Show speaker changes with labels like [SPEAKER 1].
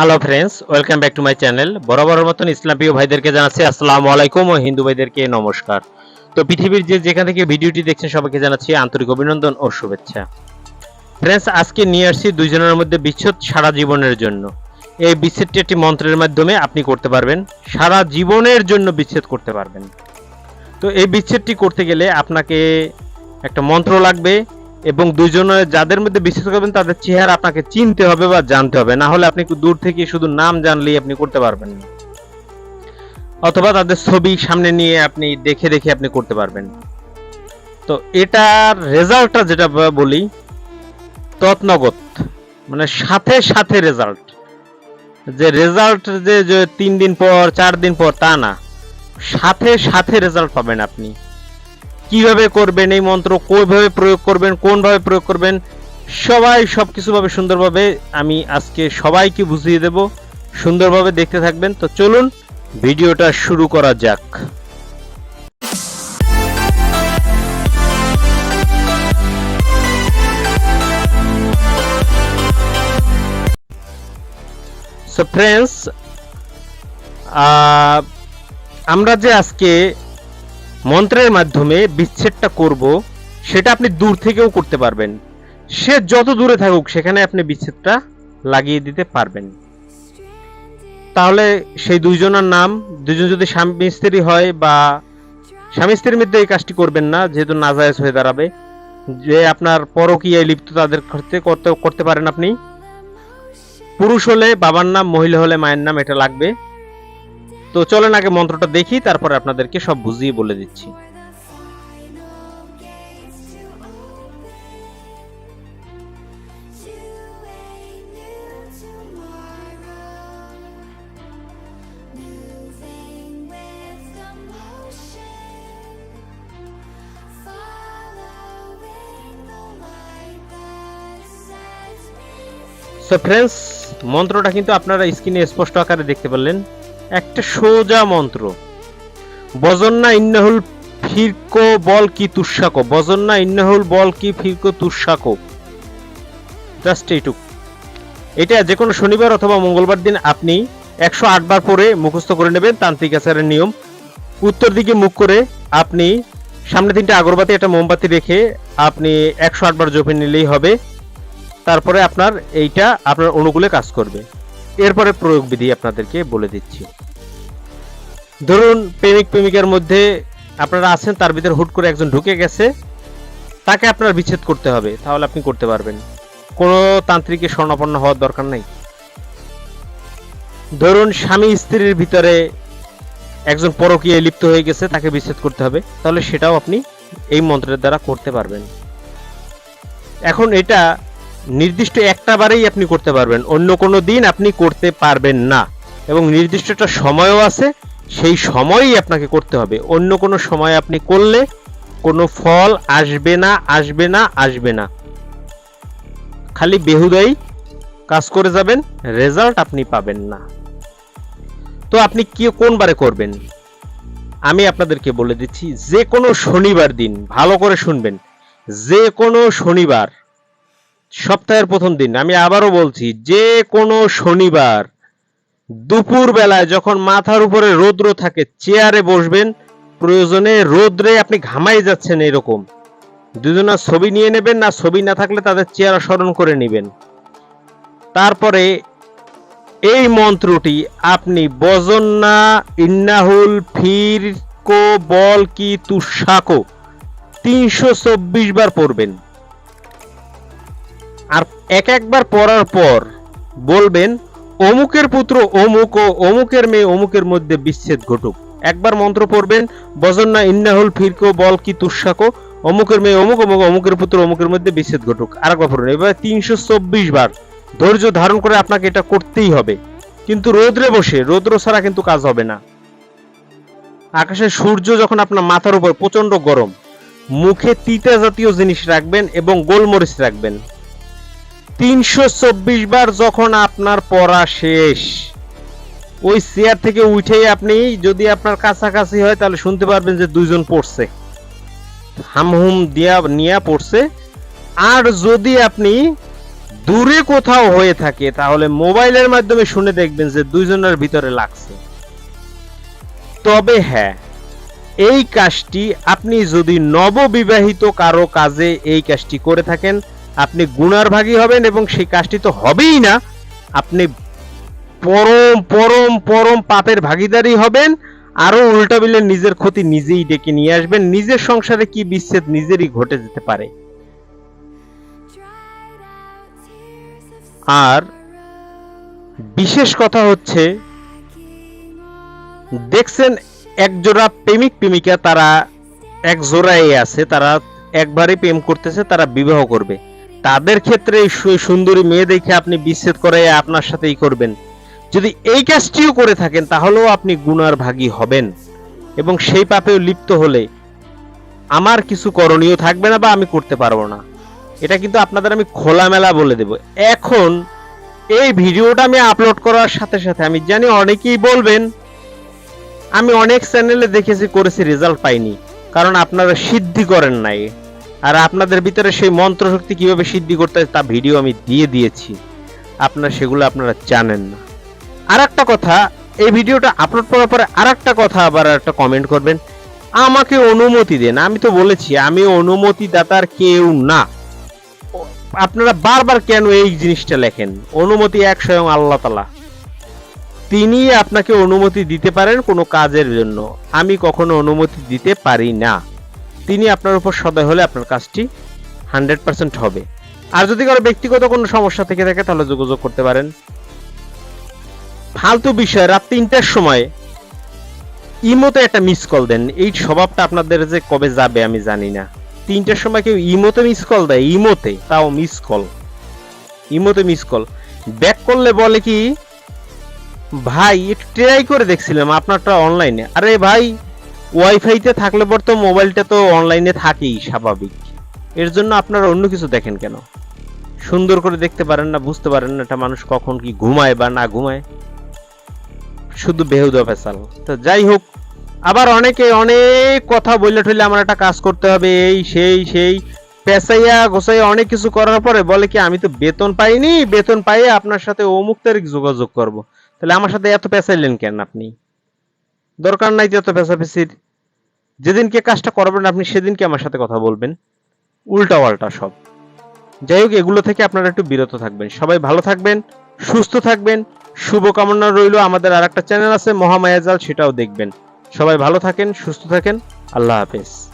[SPEAKER 1] Hello friends welcome back to my channel বরাবরের মতন ইসলাম প্রিয় ভাইদেরকে জানাচ্ছি, আসসালামু আলাইকুম ও হিন্দু ভাইদেরকে নমস্কার। তো পৃথিবীর যে যেখান থেকে ভিডিওটি দেখছেন সবাইকে জানাচ্ছি আন্তরিক অভিনন্দন ও শুভেচ্ছা। ফ্রেন্ডস আজকে নিয়ে আসছি দুইজনের মধ্যে বিচ্ছেদ সারা জীবনের জন্য। এই বিচ্ছেদটি একটি মন্ত্রের মাধ্যমে আপনি করতে পারবেন, সারা জীবনের জন্য বিচ্ছেদ করতে পারবেন। তো এই বিচ্ছেদটি করতে গেলে আপনাকে একটা মন্ত্র লাগবে এবং দুইজনের যাদের মধ্যে বিশ্বাস করবেন, তাদের চেহারা আপনাকে চিনতে হবে বা জানতে হবে। না হলে আপনি দূর থেকে শুধু নাম জানলেই আপনি করতে পারবেন না। অথবা তাদের ছবি সামনে নিয়ে আপনি দেখে দেখে আপনি করতে পারবেন। তো এটার রেজাল্টটা যেটা বলি, তৎনগত মানে সাথে সাথে রেজাল্ট যে রেজাল্ট যে তিন দিন পর, চার দিন পর তা না। সাথে সাথে রেজাল্ট পাবেন আপনি। কীভাবে করবেন, এই মন্ত্র কোভাবে প্রয়োগ করবেন, কোনভাবে প্রয়োগ করবেন, সবাই সবকিছু ভাবে সুন্দরভাবে আমি আজকে সবাইকে বুঝিয়ে দেব, সুন্দরভাবে দেখতে থাকবেন। তো চলুন, ভিডিওটা শুরু করা যাক। ফ্রেন্ডস আমরা যে আজকে মন্ত্রের মাধ্যমে বিচ্ছেদটা করব, সেটা আপনি দূর থেকেও করতে পারবেন। সে যত দূরে থাকুক, সেখানে আপনি বিচ্ছেদটা লাগিয়ে দিতে পারবেন। তাহলে সেই দুইজনের নাম দুজন যদি স্বামী স্ত্রী হয় বা স্বামী স্ত্রীর মধ্যে এই কাজটি করবেন না, যেহেতু নাজায়েজ হয়ে দাঁড়াবে, যে আপনার পরকীয়ায় লিপ্ত তাদের করতে করতে পারেন আপনি। পুরুষ হলে বাবার নাম, মহিলা হলে মায়ের নাম, এটা লাগবে। তো চলেন আগে মন্ত্রটা দেখি, তারপরে আপনাদেরকে সব বুঝিয়ে বলে দিচ্ছি. সো ফ্রেন্ডস মন্ত্রটা কিন্তু আপনারা স্ক্রিনে স্পষ্ট আকারে দেখতে পারলেন একটা সোজা মন্ত্র। বজন্না ইন্নাহুল ফিরকো বল কি তুষাকো। বজন্না ইন্নাহুল বল কি ফিরকো তুষাকো। জাস্ট এইটুক। এটা যে কোনো শনিবার অথবা মঙ্গলবার দিন আপনি একশো বার পরে মুখস্থ করে নেবেন তান্ত্রিক আচারের নিয়ম। উত্তর দিকে মুখ করে আপনি সামনে তিনটে আগরবাতি, একটা মোমবাতি রেখে আপনি একশো বার জপে নিলেই হবে। তারপরে আপনার এইটা আপনার অনুকূলে কাজ করবে। এরপরে প্রয়োগ বিধি আপনাদেরকে বলে দিচ্ছি। ধরুন, প্রেমিক প্রেমিকার মধ্যে আপনারা আছেন, তার ভিতরে হুট করে একজন ঢুকে গেছে, তাকে আপনার বিচ্ছেদ করতে হবে, তাহলে আপনি করতে পারবেন। কোনো তান্ত্রিকের স্বর্ণাপন্ন হওয়ার দরকার নাই। ধরুন, স্বামী স্ত্রীর ভিতরে একজন পরকীয় লিপ্ত হয়ে গেছে, তাকে বিচ্ছেদ করতে হবে, তাহলে সেটাও আপনি এই মন্ত্রের দ্বারা করতে পারবেন। এখন এটা নির্দিষ্ট একটা বারেই আপনি করতে পারবেন, অন্য কোনো দিন আপনি করতে পারবেন না। এবং নির্দিষ্ট একটা সময়ও আছে, সেই সময়ই আপনাকে করতে হবে। অন্য কোনো সময় আপনি করলে কোনো ফল আসবে না আসবে না আসবে না। খালি বেহুদাই কাজ করে যাবেন, রেজাল্ট আপনি পাবেন না। তো আপনি কি, কোন বারে করবেন? আমি আপনাদেরকে বলে দিচ্ছি, যে কোনো শনিবার দিন, ভালো করে শুনবেন, যে কোনো শনিবার সপ্তাহের প্রথম দিন। আমি আবারও বলছি, যে কোনো শনিবার দুপুর বেলায় যখন মাথার উপরে রৌদ্র থাকে, চেয়ারে বসবেন, প্রয়োজনে রোদ্রে আপনি ঘামাই যাচ্ছেন এরকম। দুজনা ছবি নিয়ে নেবেন, না ছবি না থাকলে তাদের চেহারা স্মরণ করে নেবেন। তারপরে এই মন্ত্রটি আপনি বজন্না ইন্নাহুল ফিরকো বল কি তুষাকো তিনশো চব্বিশ বার পড়বেন। আর এক একবার পড়ার পর বলবেন, অমুকের পুত্র অমুক ও অমুকের মেয়ে অমুকের মধ্যে বিচ্ছেদ ঘটুক। একবার মন্ত্র পড়বেন, বজন্না ইন্নাহুল ফিরকো বল কি তুষাকো? অমুকের মেয়ে অমুক অমুক, অমুকের পুত্র অমুকের মধ্যে বিচ্ছেদ ঘটুক। আরেকবার পড়বেন এবার তিনশো চব্বিশ বার ধৈর্য ধারণ করে আপনাকে এটা করতেই হবে। কিন্তু রোদ্রে বসে, রৌদ্র ছাড়া কিন্তু কাজ হবে না। আকাশে সূর্য যখন আপনার মাথার উপর প্রচণ্ড গরম, মুখে তিতা জাতীয় জিনিস রাখবেন এবং গোলমরিচ রাখবেন। তিনশো চব্বিশ বার যখন আপনার পড়া শেষ, ওই চেয়ার থেকে উঠেই আপনি যদি আপনার কাছাকাছি হয়, তাহলে শুনতে পারবেন যে দুইজন পড়ছে। হামহুম দিয়া নিয়া পড়ছে। আর যদি আপনি দূরে কোথাও হয়ে থাকে, তাহলে মোবাইলের মাধ্যমে শুনে দেখবেন যে দুইজনের ভিতরে লাগছে। তবে হ্যাঁ এই কাজটি আপনি যদি নববিবাহিত কারও কাজে এই কাজটি করে থাকেন আপনি গুণার ভাগী হবেন এবং সেই কাজটি তো হবেই না। আপনি পরম পরম পরম পাপের ভাগীদারি হবেন, আরও উল্টা বিলে নিজের ক্ষতি নিজেই ডেকে নিয়ে আসবেন, নিজের সংসারে কি বিচ্ছেদ নিজেরই ঘটে যেতে পারে। আর বিশেষ কথা হচ্ছে, দেখছেন একজোড়া প্রেমিক, প্রেমিকা, তারা এক জোড়ায় আছে, তারা একবারই প্রেম করতেছে, তারা বিবাহ করবে। তাদের ক্ষেত্রে সুন্দরী মেয়ে দেখে আপনি বিচ্ছেদ করে আপনার সাথেই করবেন। যদি এই কাজটিও করে থাকেন, তাহলেও আপনি গুনার ভাগী হবেন। এবং সেই পাপেও লিপ্ত হলে আমার কিছু করণীয় থাকবে না বা আমি করতে পারব না। এটা কিন্তু আপনাদের আমি খোলামেলা বলে দেব। এখন এই ভিডিওটা আমি আপলোড করার সাথে সাথে আমি জানি অনেকেই বলবেন, আমি অনেক চ্যানেলে দেখেছি করেছি রেজাল্ট পাইনি। কারণ আপনারা সিদ্ধি করেন নাই। আর আপনাদের ভিতরে সেই মন্ত্র শক্তি কীভাবে সিদ্ধি করতে হয় তা ভিডিও আমি দিয়ে দিয়েছি। আপনারা সেগুলো আপনারা জানেন না। আর একটা কথা, এই ভিডিওটা আপলোড করার পরে আর একটা কথা আবার একটা কমেন্ট করবেন। আমাকে অনুমতি দেন, আমি তো বলেছি, আমি অনুমতি দাতার কেউ না। আপনারা বারবার কেন এই জিনিসটা লেখেন? অনুমতি এক স্বয়ং আল্লাহ তালা তিনি আপনাকে অনুমতি দিতে পারেন কোনো কাজের জন্য। আমি কখনো অনুমতি দিতে পারি না। তিনি আপনার উপর সদয় হলে আপনার কাজটি হান্ড্রেড পার্সেন্ট হবে। আর যদি কারও ব্যক্তিগত কোনো সমস্যা থেকে থাকে, তাহলে যোগাযোগ করতে পারেন। ফালতু বিষয়, রাত তিনটার সময় ইমোতে একটা মিস কল দেন। এই স্বভাবটা আপনাদের যে কবে যাবে আমি জানি না। তিনটার সময় কেউ ইমোতে মিস কল দেয়, ইমোতে, তাও মিস কল ইমোতে মিস কল ব্যাক করলে বলে কি, ভাই, একটু ট্রাই করে দেখছিলাম, আপনারটা অনলাইনে আরে ভাই ওয়াইফাইতে থাকলে পর তো মোবাইলটা তো অনলাইনে থাকেই, স্বাভাবিক। এর জন্য আপনারা অন্য কিছু দেখেন কেন? সুন্দর করে দেখতে পারেন না, বুঝতে পারেন না এটা মানুষ কখন কি ঘুমায় বা না ঘুমায়। শুধু বেহুদা ফেসাল। তো যাই হোক, আবার অনেকে অনেক কথা বললে ঠইলে আমার একটা কাজ করতে হবে, এই, সেই সেই। পেঁচাইয়া গোসাইয়া অনেক কিছু করার পরে বলে কি, আমি তো বেতন পাইনি, বেতন পাইয়ে আপনার সাথে অমুক তারিখ যোগাযোগ করব। তাহলে আমার সাথে এত পেঁচাইলেন কেন আপনি? দরকার নাই যে এত পেঁচাপেচির যেদিনকে কাজটা করবেন, আপনি সেদিনকে আমার সাথে কথা বলবেন। উল্টা পাল্টা সব। যাই হোক, এগুলো থেকে আপনারা একটু বিরত থাকবেন। সবাই ভালো থাকবেন, সুস্থ থাকবেন। শুভকামনা রইল আমাদের আর একটা চ্যানেল আছে, মহামায়াজাল, সেটাও দেখবেন। সবাই ভালো থাকেন, সুস্থ থাকেন। আল্লাহ হাফেজ।